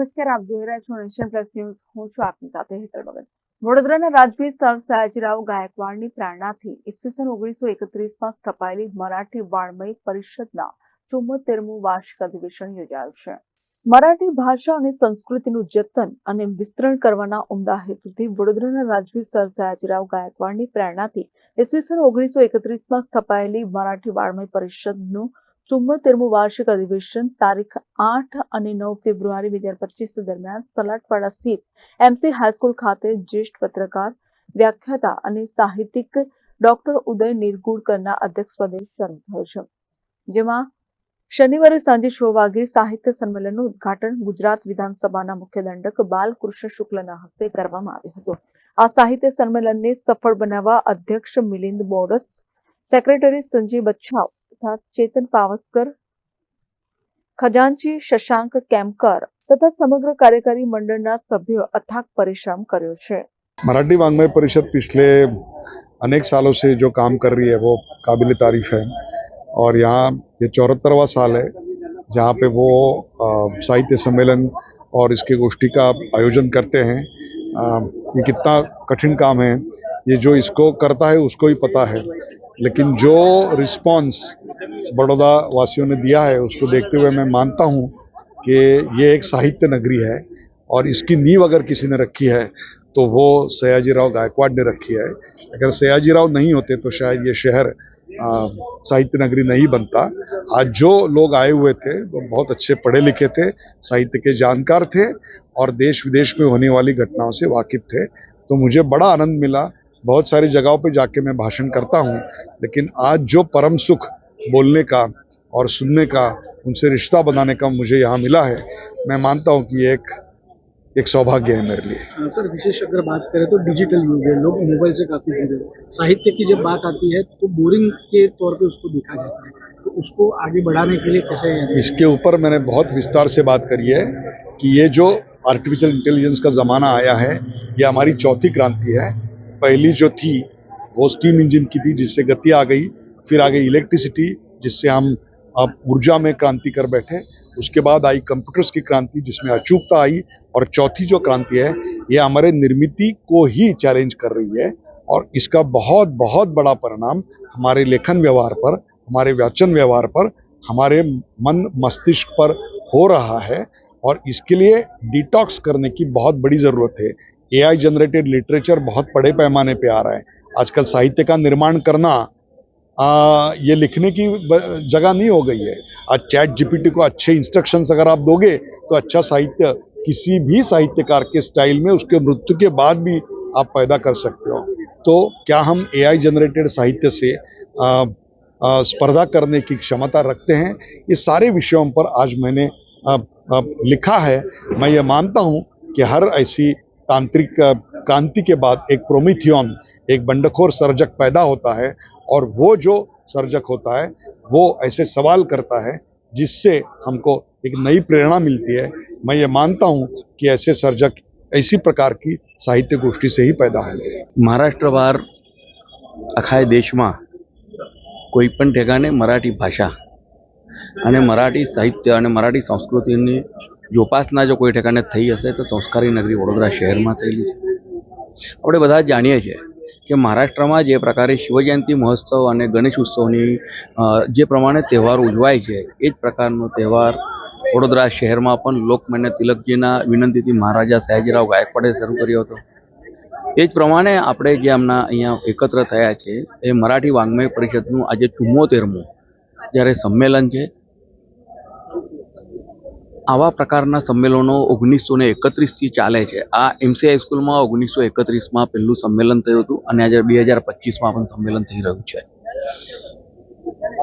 નમસ્કાર, આપ જોઈ રહ્યા છો નેશન પ્લસ ન્યૂઝ. હું છું આપની સાથે હેતલ ભગત વડોદરાના રાજવી સર સયાજીરાવ ગાયકવાડની પ્રેરણાથી ઈસવીસન ઓગણીસો એકત્રીસમાં સ્થપાયેલી મરાઠી વાણમય પરિષદના ચુમ્મોતેરમું વાર્ષિક અધિવેશન યોજાયું છે. મરાઠી ભાષા અને સંસ્કૃતિનું જતન અને વિસ્તરણ કરવાના ઉમદા હેતુથી વડોદરાના રાજવી સર સયાજીરાવ ગાયકવાડની પ્રેરણાથી ઈસવીસન ઓગણીસો એકત્રીસમાં સ્થપાયેલી મરાઠી વાળમય પરિષદનું ચુમ્મોતેરમું વાર્ષિક અધિવેશન તારીખ આઠ અને નવ ફેબ્રુઆરી બે હજાર પચીસ દરમિયાન સલાટવાડા સ્થિત એમસી હાઈસ્કૂલ ખાતે જ્યેષ્ઠ પત્રકાર, વ્યાખ્યાતા અને સાહિત્યિક ડોક્ટર ઉદય નિરગુડકરના અધ્યક્ષપદે શરૂ થયો છે. જેમાં શનિવારે સાંજે છ વાગે સાહિત્ય સંમેલનનું ઉદ્ઘાટન ગુજરાત વિધાનસભાના મુખ્ય દંડક બાલકૃષ્ણ શુક્લના હસ્તે કરવામાં આવ્યું હતું. આ સાહિત્ય સંમેલનને સફળ બનાવવા અધ્યક્ષ મિલિંદ બોરસ, સેક્રેટરી સંજીવ બચ્છાવ તથા ચેતન પાવસ્કર ખજાનચી શશાંક કેમકર તથા સમગ્ર કાર્યકારી મંડળના સભ્યો અથાગ પરિશ્રમ કર્યો છે मराठी वाङ्मय परिषद पिछले अनेक सालों से जो काम कर रही है वो काबिल तारीफ है और यहाँ ये चौहत्तरवा साल है जहाँ पे वो अ, साहित्य सम्मेलन और इसके गोष्ठी का आयोजन करते हैं अ, ये कितना कठिन काम है ये जो इसको करता है उसको ही पता है लेकिन जो रिस्पॉन्स बड़ौदा वासियों ने दिया है, उसको देखते हुए मैं मानता हूँ कि ये एक साहित्य नगरी है और इसकी नींव अगर किसी ने रखी है तो वो सयाजी राव गायकवाड़ ने रखी है। अगर सयाजी राव नहीं होते तो शायद ये शहर साहित्य नगरी नहीं बनता। आज जो लोग आए हुए थे, वो बहुत अच्छे पढ़े लिखे थे, साहित्य के जानकार थे और देश विदेश में होने वाली घटनाओं से वाकिफ थे। तो मुझे बड़ा आनंद मिला बहुत सारी जगहों पे जाके मैं भाषण करता हूँ लेकिन आज जो परम सुख बोलने का और सुनने का उनसे रिश्ता बनाने का मुझे यहाँ मिला है मैं मानता हूँ कि एक एक सौभाग्य है मेरे लिए। हाँ, सर विशेष अगर बात करें तो डिजिटल युग है लोग मोबाइल से काफ़ी जुड़े हैं। साहित्य की जब बात आती है तो बोरिंग के तौर पे उसको देखा जाता है। तो उसको आगे बढ़ाने के लिए कैसे इसके ऊपर मैंने बहुत विस्तार से बात करी है कि ये जो आर्टिफिशियल इंटेलिजेंस का ज़माना आया है ये हमारी चौथी क्रांति है पहली जो थी, वो स्टीम इंजन की थी, जिससे गति आ गई। फिर आ गई इलेक्ट्रिसिटी जिससे हम अब ऊर्जा में क्रांति कर बैठे। उसके बाद आई कंप्यूटर्स की क्रांति, जिसमें अचूकता आई। और चौथी जो क्रांति है, ये हमारे निर्मिति को ही चैलेंज कर रही है। और इसका बहुत बहुत बड़ा परिणाम हमारे लेखन व्यवहार पर, हमारे वाचन व्यवहार पर, हमारे मन मस्तिष्क पर हो रहा है। और इसके लिए डिटॉक्स करने की बहुत बड़ी ज़रूरत है। एआई जनरेटेड लिटरेचर बहुत बड़े पैमाने पे आ रहा है। आजकल साहित्य का निर्माण करना आ, ये लिखने की जगह नहीं हो गई है। आज चैट जीपीटी को अच्छे इंस्ट्रक्शंस अगर आप दोगे तो अच्छा साहित्य किसी भी साहित्यकार के स्टाइल में उसके मृत्यु के बाद भी आप पैदा कर सकते हो। तो क्या हम एआई जनरेटेड साहित्य से आ, स्पर्धा करने की क्षमता रखते हैं? ये सारे विषयों पर आज मैंने आ, आ, लिखा है। मैं ये मानता हूँ कि हर ऐसी तांत्रिक आ, क्रांति के बाद एक प्रोमिथियन एक बंडखोर सर्जक पैदा होता है और वो जो सर्जक होता है वो ऐसे सवाल करता है जिससे हमको एक नई प्रेरणा मिलती है मैं ये मानता हूँ कि ऐसे सर्जक ऐसी प्रकार की साहित्य गोष्ठी से ही पैदा होंगे મહારાષ્ટ્ર બહાર આખા દેશમાં કોઈ પણ ઠેકાણે મરાઠી ભાષા અને મરાઠી સાહિત્ય અને મરાઠી સંસ્કૃતિની જોપાસના જો કોઈ ઠેકાણે થઈ હશે તો સંસ્કારી નગરી વડોદરા શહેરમાં થયેલી છે. આપણે બધા જાણીએ છીએ કે મહારાષ્ટ્રમાં જે પ્રકારે શિવજયંતિ મહોત્સવ અને ગણેશ ઉત્સવની જે પ્રમાણે તહેવાર ઉજવાય છે, એ જ પ્રકારનો તહેવાર વડોદરા શહેરમાં પણ લોકમાન્ય તિલકજીના વિનંતીથી મહારાજા સયાજીરાવ ગાયકવાડે શરૂ કર્યો હતો. એ જ પ્રમાણે આપણે જે હમણાં અહીંયા એકત્ર થયા છે, એ મરાઠી વાङ्મય પરિષદનું આજે ચુમ્મોતેરમું જ્યારે સંમેલન છે આવા પ્રકારના સંમેલનો ઓગણીસો ને એકત્રીસથી ચાલે છે. આ એમસી સ્કૂલમાં ઓગણીસો એકત્રીસમાં પહેલું સંમેલન થયું હતું અને આજે બે હજાર પચીસમાં પણ સંમેલન થઈ રહ્યું છે.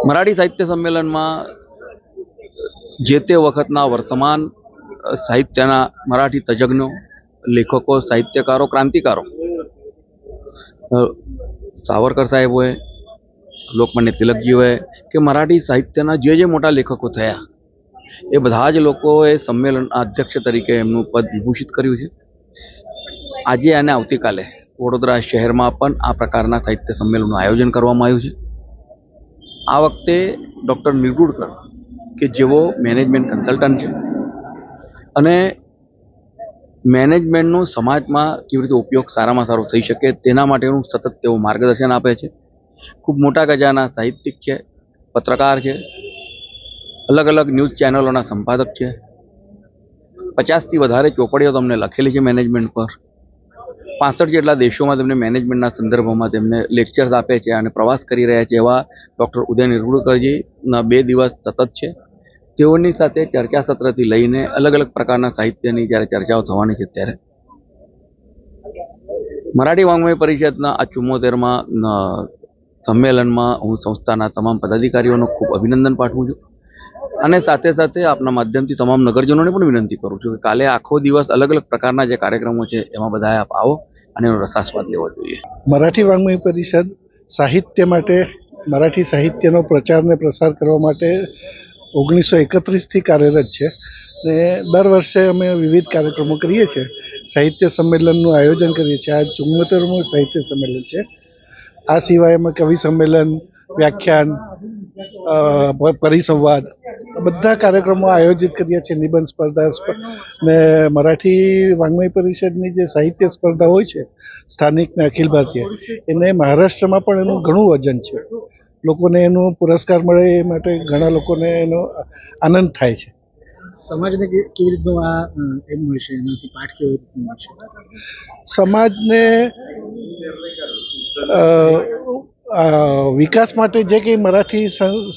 મરાઠી સાહિત્ય સંમેલનમાં જે તે વખતના વર્તમાન સાહિત્યના મરાઠી તજજ્ઞો, લેખકો, સાહિત્યકારો, ક્રાંતિકારો સાવરકર સાહેબ હોય લોકમાન્ય તિલકજી હોય કે મરાઠી સાહિત્યના જે જે મોટા લેખકો થયા એ બધા જ લોકોએ સંમેલન અધ્યક્ષ તરીકે એમનું પદ વિભૂષિત કર્યું છે. આજે અને આવતીકાલે વડોદરા શહેરમાં પણ આ પ્રકારના સાહિત્ય સંમેલનનું આયોજન કરવામાં આવ્યું છે. આ વખતે ડૉક્ટર નિર્ગુડકર કે જેઓ મેનેજમેન્ટ કન્સલ્ટન્ટ છે, અને મેનેજમેન્ટનો સમાજમાં કેવી રીતે ઉપયોગ સારામાં સારો થઈ શકે તેના માટેનું સતત તેઓ માર્ગદર્શન આપે છે. ખૂબ મોટા ગજાના સાહિત્યિક છે, પત્રકાર છે અલગ અલગ ન્યૂઝ ચેનલોના સંપાદક છે. પચાસથી વધારે ચોપડીઓ તમને લખેલી છે મેનેજમેન્ટ પર. પાસઠ જેટલા દેશોમાં તેમને મેનેજમેન્ટના સંદર્ભમાં તેમને લેક્ચર્સ આપે છે અને પ્રવાસ કરી રહ્યા છે એવા ડૉક્ટર ઉદય નિર્ગુડકરજીના બે દિવસ સતત છે. તેઓની સાથે ચર્ચા સત્રથી લઈને અલગ અલગ પ્રકારના સાહિત્યની જ્યારે ચર્ચાઓ થવાની છે ત્યારે. મરાઠી વાङ्મય પરિષદના આ ચુમ્મોતેરમાં સંમેલનમાં હું સંસ્થાના તમામ પદાધિકારીઓનો ખૂબ અભિનંદન પાઠવું છું. અને સાથે સાથે આપના માધ્યમથી તમામ નગરજનોને પણ વિનંતી કરું છું કે કાલે આખો દિવસ અલગ અલગ પ્રકારના જે કાર્યક્રમો છે, એમાં બધા આપ આવો અને એનો રસાસ્વાદ લેવો જોઈએ. મરાઠી વાङ्મય પરિષદ સાહિત્ય માટે, મરાઠી સાહિત્યનો પ્રચાર ને પ્રસાર કરવા માટે ઓગણીસો એકત્રીસથી કાર્યરત છે ને દર વર્ષે અમે વિવિધ કાર્યક્રમો કરીએ છીએ. સાહિત્ય સંમેલનનું આયોજન કરીએ છીએ. આ ચુમ્મોતેરમું સાહિત્ય સંમેલન છે. આ સિવાય અમે કવિ સંમેલન, વ્યાખ્યાન પરિસંવાદ બધા કાર્યક્રમો આયોજિત કર્યા છે નિબંધ સ્પર્ધા સ્પ- ને મરાઠી વાङ्મય પરિષદની જે સાહિત્ય સ્પર્ધા હોય છે સ્થાનિક ને અખિલ ભારતીય એને મહારાષ્ટ્રમાં પણ એનું ઘણું વજન છે. લોકોને એનો પુરસ્કાર મળે એ માટે ઘણા લોકોને એનો આનંદ થાય છે. સમાજને કેવી રીતનું આ એમ મળશે એનાથી પાઠ કેવી રીતનું મળશે? સમાજને વિકાસ માટે જે કંઈ મરાઠી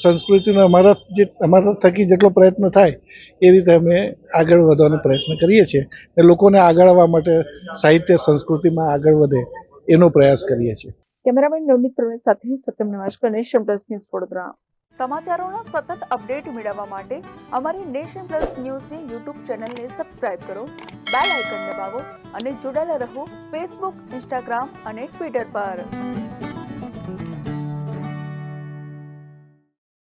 સંસ્કૃતિનો અમારા જે, અમારા થકી જેટલો પ્રયત્ન થાય, એ રીતે અમે આગળ વધવાનો પ્રયત્ન કરીએ છીએ અને લોકોને આગળ આવવા માટે સાહિત્ય સંસ્કૃતિમાં આગળ વધે એનો પ્રયાસ કરીએ છીએ. કેમેરામેન નવનીત પ્રવીણ સાથે સત્યમ નમસ્કાર નેશન પ્લસ ન્યૂઝ વડોદરા. સમાચારોના સતત અપડેટ મેળવવા માટે અમારી નેશન પ્લસ ન્યૂઝની યુટ્યુબ ચેનલને સબસ્ક્રાઇબ કરો, બેલ આઇકન દબાવો અને જોડાયેલા રહો ફેસબુક, ઇન્સ્ટાગ્રામ અને ટ્વિટર પર.